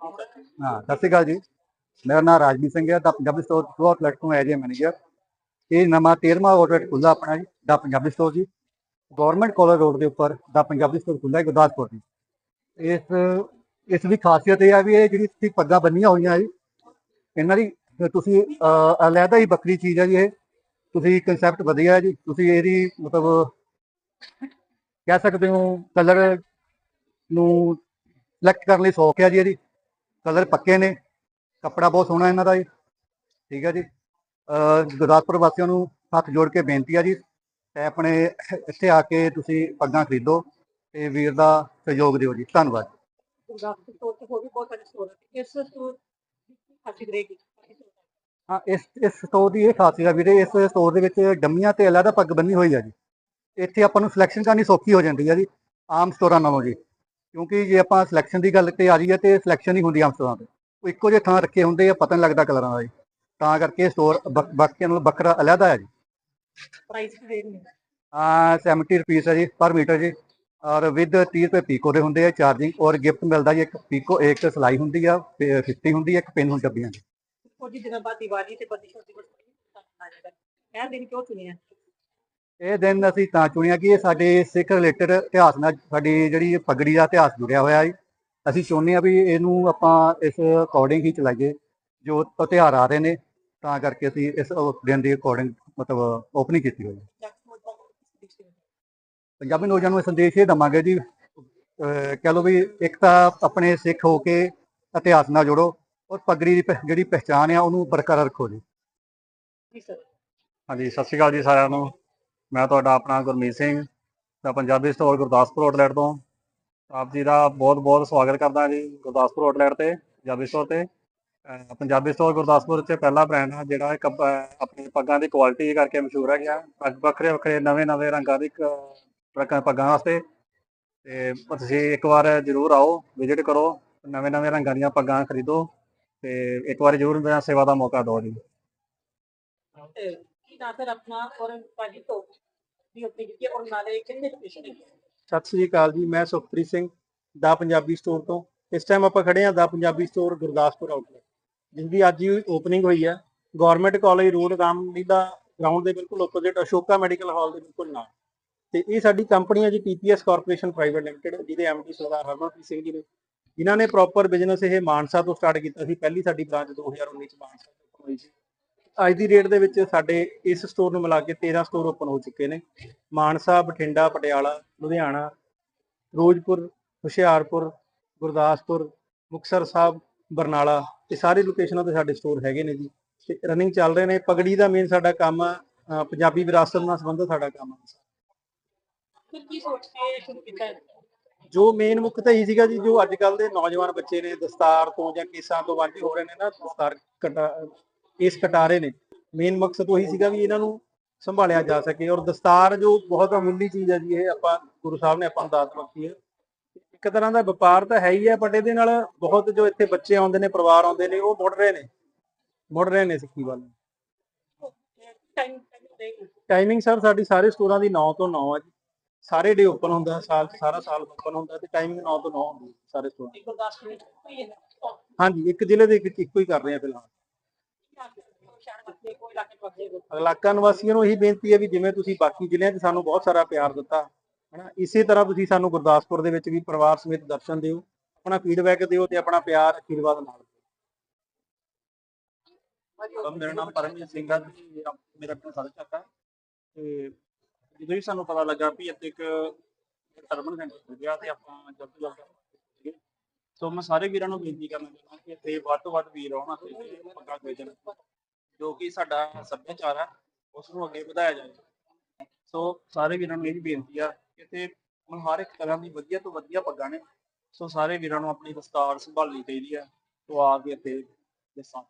ਹਾਂ ਸਤਿ ਸ਼੍ਰੀ ਅਕਾਲ ਜੀ। ਮੇਰਾ ਨਾਮ ਰਾਜਵੀਰ ਸਿੰਘ ਹੈ ਦਾ ਪੰਜਾਬੀ ਸਟੋਰ ਟੂ ਆਊਟਲੈਟ ਤੋਂ ਐਜ ਮੈਨੇਜਰ। ਇਹ ਨਵਾਂ 13ਵਾਂ ਆਊਟਲੈਟ ਖੁੱਲਾ ਆਪਣਾ ਜੀ ਦਾ ਪੰਜਾਬੀ ਸਟੋਰ ਜੀ। ਗਵਰਨਮੈਂਟ ਕਾਲਜ ਰੋਡ ਦੇ ਉੱਪਰ ਦਾ ਪੰਜਾਬੀ ਸਟੋਰ ਖੁੱਲਾ ਹੈ ਗੁਰਦਾਸਪੁਰ ਜੀ। ਇਸ ਇਸ ਦੀ ਖਾਸੀਅਤ ਇਹ ਆ ਵੀ ਇਹ ਜਿਹੜੀ ਤੁਸੀਂ ਪੱਗਾਂ ਬੰਨੀਆਂ ਹੋਈਆਂ ਜੀ ਇਹਨਾਂ ਦੀ ਤੁਸੀਂ ਅਹ, ਅਲੱਗਾ ਹੀ ਬੱਕਰੀ ਚੀਜ਼ ਹੈ ਜੀ ਇਹ। ਤੁਸੀਂ ਕਨਸੈਪਟ ਵਧੀਆ ਜੀ ਤੁਸੀਂ ਇਹਦੀ ਮਤਲਬ ਕਹਿ ਸਕਦੇ ਹੋ ਕਲਰ ਨੂੰ ਸਿਲੈਕਟ ਕਰਨ ਲਈ ਸੌਖ ਹੈ ਜੀ ਇਹਦੀ। ਕਲਰ ਪੱਕੇ ਨੇ ਕੱਪੜਾ ਬਹੁਤ ਸੋਹਣਾ ਇਹਨਾਂ ਦਾ ਜੀ। ਠੀਕ ਹੈ ਜੀ। ਗੁਰਦਾਸਪੁਰ ਵਾਸੀਆਂ ਨੂੰ ਹੱਥ ਜੋੜ ਕੇ ਬੇਨਤੀ ਹੈ ਜੀ ਤੇ ਆਪਣੇ ਇੱਥੇ ਆ ਕੇ ਤੁਸੀਂ ਪੱਗਾਂ ਖਰੀਦੋ ਤੇ ਵੀਰ ਦਾ ਸਹਿਯੋਗ ਦਿਓ ਜੀ। ਧੰਨਵਾਦ। ਗੁਰਦਾਸਪੁਰ ਸਟੋਰ ਤੇ ਹੋਰ ਵੀ ਬਹੁਤ ਸਾਰੇ ਸਟੋਰ ਹੈ ਇਸ ਸਟੋਰ ਦੀ ਖਾਸੀ ਰਹੇਗੀ। ਹਾਂ ਇਸ ਇਸ ਸਟੋਰ ਦੀ ਇਹ ਖਾਸੀਅਤ ਹੈ ਵੀਰੇ ਇਸ ਸਟੋਰ ਦੇ ਵਿੱਚ ਡੰਮੀਆਂ ਤੇ ਅਲੱਗਾ ਪੱਗ ਬੰਨੀ ਹੋਈ ਹੈ ਜੀ। ਇੱਥੇ ਆਪਾਂ ਨੂੰ ਸਿਲੈਕਸ਼ਨ ਕਰਨੀ ਸੌਖੀ ਹੋ ਜਾਂਦੀ ਹੈ ਜੀ ਆਮ ਸਟੋਰਾਂ ਨਾਲੋਂ ਜੀ। ਕਿਉਂਕਿ ਜੇ ਆਪਾਂ ਸਿਲੈਕਸ਼ਨ ਦੀ ਗੱਲ ਤੇ ਆ ਰਹੀ ਹੈ ਤੇ ਸਿਲੈਕਸ਼ਨ ਹੀ ਹੁੰਦੀ ਆਮ ਸਟੋਰਾਂ ਤੇ। ਉਹ ਇੱਕੋ ਜਿਹੇ ਥਾਂ ਰੱਖੇ ਹੁੰਦੇ ਆ ਪਤਾ ਨਹੀਂ ਲੱਗਦਾ ਕਲਰਾਂ ਦਾ ਜੀ ਤਾਂ ਕਰਕੇ ਸਟੋਰ ਬਾਕੀਆਂ ਨਾਲੋਂ ਵੱਖਰਾ ਅਲੱਗਾ ਹੈ ਜੀ। ਪ੍ਰਾਈਸ ਵੀ ਰੇਟ ਨੇ ਆ 70 ਰੁਪਏ ਹੈ ਜੀ ਪਰ ਮੀਟਰ ਜੀ। ਔਰ ਵਿਦ 30 ਰੁਪਏ ਪੀਕੋ ਦੇ ਹੁੰਦੇ ਆ ਚਾਰਜਿੰਗ ਔਰ ਗਿਫਟ ਮਿਲਦਾ ਜੀ ਇੱਕ ਪੀਕੋ ਇੱਕ ਸਲਾਈ ਹੁੰਦੀ ਆ 50 ਹੁੰਦੀ ਆ ਇੱਕ ਪਿੰਨ ਹੁੰਦੀ ਡੱਬੀਆਂ ਦੀ। ਕੁਝ ਦਿਨਾਂ ਬਾਅਦ ਦੀਵਾਲੀ ਤੇ ਬੰਦੀ ਛੋਟੀ ਜਾਏਗਾ ਇਹ ਦਿਨ ਕਿਉਂ ਚੁਣਿਆ? ਇਹ ਦਿਨ ਅਸੀਂ ਤਾਂ ਚੁਣਿਆ ਕਿ ਇਹ ਸਾਡੇ ਸਿੱਖ ਰਿਲੇਟਡ ਇਤਿਹਾਸ ਨਾਲ ਸਾਡੀ ਜਿਹੜੀ ਪਗੜੀ ਦਾ ਇਤਿਹਾਸ ਜੁੜਿਆ ਹੋਇਆ ਹੈ। ਅਸੀਂ ਚਾਹੁੰਦੇ ਆ ਵੀ ਇਹਨੂੰ ਆਪਾਂ ਇਸ ਅਕੋਰਡਿੰਗ ਹੀ ਚਲਾਈਏ ਜੋ ਤਿਉਹਾਰ ਆ ਰਹੇ ਨੇ ਤਾਂ ਕਰਕੇ ਅਸੀਂ ਇਸ ਦਿਨ ਦੀ ਅਕੋਰਡਿੰਗ ਮਤਲਬ ਓਪਨਿੰਗ ਕੀਤੀ ਹੋਈ ਹੈ। ਪੰਜਾਬੀ ਨੌਜਵਾਨ ਨੂੰ ਸੰਦੇਸ਼ ਇਹ ਦਵਾਂਗੇ ਜੀ ਕਹਿ ਲਓ ਵੀ ਇੱਕ ਤਾਂ ਆਪਣੇ ਸਿੱਖ ਹੋ ਕੇ ਇਤਿਹਾਸ ਨਾਲ ਜੁੜੋ ਔਰ ਪਗੜੀ ਦੀ ਜਿਹੜੀ ਪਹਿਚਾਣ ਆ ਉਹਨੂੰ ਬਰਕਰਾਰ ਰੱਖੋ ਜੀ। ਜੀ ਸਰ। ਹਾਂਜੀ ਸਤਿ ਸ਼੍ਰੀ ਅਕਾਲ ਜੀ ਸਾਰਿਆਂ ਨੂੰ। ਮੈਂ ਤੁਹਾਡਾ ਆਪਣਾ ਗੁਰਮੀਤ ਸਿੰਘ ਦਾ ਪੰਜਾਬੀ ਸਟੋਰ ਗੁਰਦਾਸਪੁਰ ਆਊਟਲੈਟ ਤੋਂ। ਆਪ ਜੀ ਦਾ ਬਹੁਤ ਬਹੁਤ ਸਵਾਗਤ ਕਰਦਾ ਜੀ ਗੁਰਦਾਸਪੁਰ ਆਊਟਲੈਟ ਤੇ, ਪੰਜਾਬੀ ਸਟੋਰ ਤੇ। ਪੰਜਾਬੀ ਸਟੋਰ ਗੁਰਦਾਸਪੁਰ ਚ ਪਹਿਲਾ ਬ੍ਰਾਂਡ ਹੈ ਜਿਹੜਾ ਇੱਕ ਆਪਣੀ ਪੱਗਾਂ ਦੀ ਕੁਆਲਿਟੀ ਕਰਕੇ ਮਸ਼ਹੂਰ ਹੈ ਗਿਆ। ਪੱਗ ਵੱਖਰੇ ਵੱਖਰੇ, ਨਵੇਂ ਨਵੇਂ ਰੰਗਾਂ ਦੀ ਪੱਗਾਂ ਵਾਸਤੇ। ਤੇ ਤੁਸੀਂ ਇੱਕ ਵਾਰ ਜ਼ਰੂਰ ਆਓ ਵਿਜ਼ਿਟ ਕਰੋ, ਨਵੇਂ ਨਵੇਂ ਰੰਗਾਂ ਦੀਆਂ ਪੱਗਾਂ ਖਰੀਦੋ। ਤੇ ਇੱਕ ਵਾਰ ਜ਼ਰੂਰ ਮੇਰਾ ਸੇਵਾ ਦਾ ਮੌਕਾ ਦਿਓ ਜੀ। ਕੀ ਨਾ ਸਰ ਆਪਣਾ ਔਰ ਪਾਜੀ ਤੋਂ? ਵੀ ਆਪਣੀ ਕੀਤੀ ਔਰ ਨਾਲੇ ਕਿੰਨੇ ਲੋਕੇਸ਼ਨ ਹੈ ਸਤਿ ਸ੍ਰੀ ਅਕਾਲ ਜੀ, ਮੈਂ ਸੁਖਪ੍ਰੀਤ ਸਿੰਘ, ਦਾ ਪੰਜਾਬੀ ਸਟੋਰ ਤੋਂ। ਇਸ ਟਾਈਮ ਆਪਾਂ ਖੜੇ ਹਾਂ ਦਾ ਪੰਜਾਬੀ ਸਟੋਰ ਗੁਰਦਾਸਪੁਰ ਆਊਟਲੈਟ ਜਿਸ ਦੀ ਅੱਜ ਹੀ ਓਪਨਿੰਗ ਹੋਈ ਹੈ। Government college road Ramlila ground ਦੇ ਬਿਲਕੁਲ ਆਪੋਜ਼ਿਟ ਅਸ਼ੋਕਾ ਮੈਡੀਕਲ ਹਾਲ ਦੇ ਬਿਲਕੁਲ ਨਾਲ। ਤੇ ਇਹ ਸਾਡੀ ਕੰਪਨੀ ਹੈ ਜੀ ਪੀਪੀਐਸ ਕਾਰਪੋਰੇਸ਼ਨ ਪ੍ਰਾਈਵੇਟ ਲਿਮਟਿਡ ਜਿਹਦੇ ਐਮਡੀ ਸਰਦਾਰ ਹਰਮਨਪ੍ਰੀਤ ਸਿੰਘ ਜੀ ਨੇ, ਜਿਨ੍ਹਾਂ ਨੇ ਪ੍ਰੋਪਰ ਬਿਜ਼ਨਸ ਇਹ ਮਾਨਸਾ ਤੋਂ ਸਟਾਰਟ ਕੀਤਾ ਸੀ, ਪਹਿਲੀ ਸਾਡੀ ਬ੍ਰਾਂਚ 2019 ਚ ਮਾਨਸਾ ਤੋਂ ਹੋਈ ਸੀ। ਅੱਜ ਦੀ ਡੇਟ ਦੇ ਵਿੱਚ ਸਾਡੇ ਇਸ ਸਟੋਰ ਨੂੰ ਮਿਲਾ ਕੇ 13 ਸਟੋਰ ਓਪਨ ਹੋ ਚੁੱਕੇ ਨੇ। ਮਾਨਸਾ ਬਠਿੰਡਾ ਪਟਿਆਲਾ ਲੁਧਿਆਣਾ ਫਿਰੋਜ਼ਪੁਰ ਹੁਸ਼ਿਆਰਪੁਰ ਗੁਰਦਾਸਪੁਰ ਮੁਕਤਸਰ ਸਾਹਿਬ ਬਰਨਾਲਾ ਇਹ ਸਾਰੀ ਲੋਕੇਸ਼ਨਾਂ ਤੇ ਸਾਡੇ ਸਟੋਰ ਹੈਗੇ ਨੇ ਜੀ। ਤੇ ਰਨਿੰਗ ਚੱਲ ਰਹੇ ਨੇ। ਪਗੜੀ ਦਾ ਮੇਨ ਸਾਡਾ ਕੰਮ ਪੰਜਾਬੀ ਵਿਰਾਸਤ ਨਾਲ ਸੰਬੰਧਿਤ ਸਾਡਾ ਕੰਮ ਆ। ਫਿਰ ਕੀ ਸੋਚ ਕੇ ਸ਼ੁਰੂ ਕੀਤਾ? ਹੈ ਜੋ ਮੇਨ ਮੁੱਖ ਤਾਂ ਇਹੀ ਸੀਗਾ ਜੀ ਜੋ ਅੱਜ ਕੱਲ ਦੇ ਨੌਜਵਾਨ ਬੱਚੇ ਨੇ ਦਸਤਾਰ ਤੋਂ ਜਾਂ ਕੇਸਾਂ ਤੋਂ ਵਾਂਝੇ ਹੋ ਰਹੇ ਨੇ ਨਾ ਦਸਤਾਰ ਕਟਾ ਕੇਸ ਕਟਾ ਰਹੇ ਨੇ। ਮੇਨ ਮਕਸਦ ਉਹੀ ਸੀਗਾ ਵੀ ਇਹਨਾਂ ਨੂੰ ਸੰਭਾਲਿਆ ਜਾ ਸਕੇ ਔਰ ਦਸਤਾਰ ਜੋ ਬਹੁਤ ਅਮੁੱਲੀ ਚੀਜ਼ ਹੈ ਜੀ, ਇਹ ਆਪਾਂ ਗੁਰੂ ਸਾਹਿਬ ਨੇ ਆਪਾਂ ਦਾਤ ਬਖਸ਼ੀ ਹੈ। ਇੱਕ ਤਰ੍ਹਾਂ ਦਾ ਵਪਾਰ ਤਾਂ ਹੈ ਹੀ ਹੈ ਬਟ ਇਹਦੇ ਨਾਲ ਬਹੁਤ ਜੋ ਇੱਥੇ ਬੱਚੇ ਆਉਂਦੇ ਨੇ, ਪਰਿਵਾਰ ਆਉਂਦੇ ਨੇ, ਉਹ ਮੁੜ ਰਹੇ ਨੇ। ਮੁੜ ਰਹੇ ਨੇ ਸਿੱਖੀ ਵੱਲ। ਟਾਈਮਿੰਗ ਸਰ ਸਾਡੀ ਸਾਰੇ ਸਟੋਰਾਂ ਦੀ 9 ਤੋਂ 9 ਹੈ ਜੀ। ਸਾਰੇ ਡੇ ਓਪਨ ਹੁੰਦਾ, ਸਾਲ, ਸਾਰਾ ਸਾਲ ਓਪਨ ਹੁੰਦਾ ਤੇ ਟਾਈਮਿੰਗ 9 ਤੋਂ 9 ਹੁੰਦੀ ਸਾਰੇ ਸਟੋਰ ਹਾਂਜੀ, ਇੱਕ ਜ਼ਿਲ੍ਹੇ ਦੇ ਵਿੱਚ ਇੱਕੋ ਹੀ ਕਰ ਰਹੇ ਹਾਂ ਫਿਲਹਾਲ। ਇਲਾਕਾ ਨਿਵਾਸੀਆਂ ਨੂੰ ਇਹੀ ਬੇਨਤੀ ਹੈ ਵੀ ਜਿਵੇਂ ਤੁਸੀਂ ਬਾਕੀ ਜ਼ਿਲ੍ਹਿਆਂ 'ਚ ਸਾਨੂੰ ਬਹੁਤ ਸਾਰਾ ਪਿਆਰ ਦਿੱਤਾ, ਹਨਾ, ਇਸੇ ਤਰ੍ਹਾਂ ਤੁਸੀਂ ਸਾਨੂੰ ਗੁਰਦਾਸਪੁਰ ਦੇ ਵਿੱਚ ਵੀ ਪਰਿਵਾਰ ਸਮੇਤ ਦਰਸ਼ਨ ਦਿਓ, ਆਪਣਾ ਫੀਡਬੈਕ ਦਿਓ ਤੇ ਆਪਣਾ ਪਿਆਰ ਅਸ਼ੀਰਵਾਦ ਨਾਲ ਮੇਰਾ ਨਾਮ ਪਰਮਜੀਤ ਸਿੰਘ ਹੈ ਮੇਰਾ ਪਿੰਡ ਸਾਰਾ ਤੇ ਜਦੋਂ ਵੀ ਸਾਨੂੰ ਪਤਾ ਲੱਗਾ ਵੀ ਇੱਥੇ ਇੱਕ ਟਰਮਨ ਸੈਂਟਰ ਹੋ ਤੇ ਆਪਾਂ ਜਲਦ ਤੋਂ ਜਲਦ ਸੋ ਮੈਂ ਸਾਰੇ ਵੀਰਾਂ ਨੂੰ ਬੇਨਤੀ ਕਰਨਾ ਚਾਹੁੰਦਾ ਕਿ ਇੱਥੇ ਵੱਧ ਤੋਂ ਵੱਧ ਵੀਰ ਆਉਣ ਅਤੇ ਪੱਗਾਂ ਜੋ ਕਿ ਸਾਡਾ ਸੱਭਿਆਚਾਰ ਹੈ ਉਸ ਨੂੰ ਅੱਗੇ ਵਧਾਇਆ ਜਾਵੇ। ਸੋ ਸਾਰੇ ਵੀਰਾਂ ਨੂੰ ਇਹ ਬੇਨਤੀ ਆ ਕਿ ਇੱਥੇ ਹੁਣ ਹਰ ਇੱਕ ਤਰ੍ਹਾਂ ਦੀ ਵਧੀਆ ਤੋਂ ਵਧੀਆ ਪੱਗਾਂ ਨੇ। ਸੋ ਸਾਰੇ ਵੀਰਾਂ ਨੂੰ ਆਪਣੀ ਦਸਤਾਰ ਸੰਭਾਲਣੀ ਚਾਹੀਦੀ ਹੈ ਸੋ ਆ ਕੇ ਇੱਥੇ ਦੱਸਾਂ।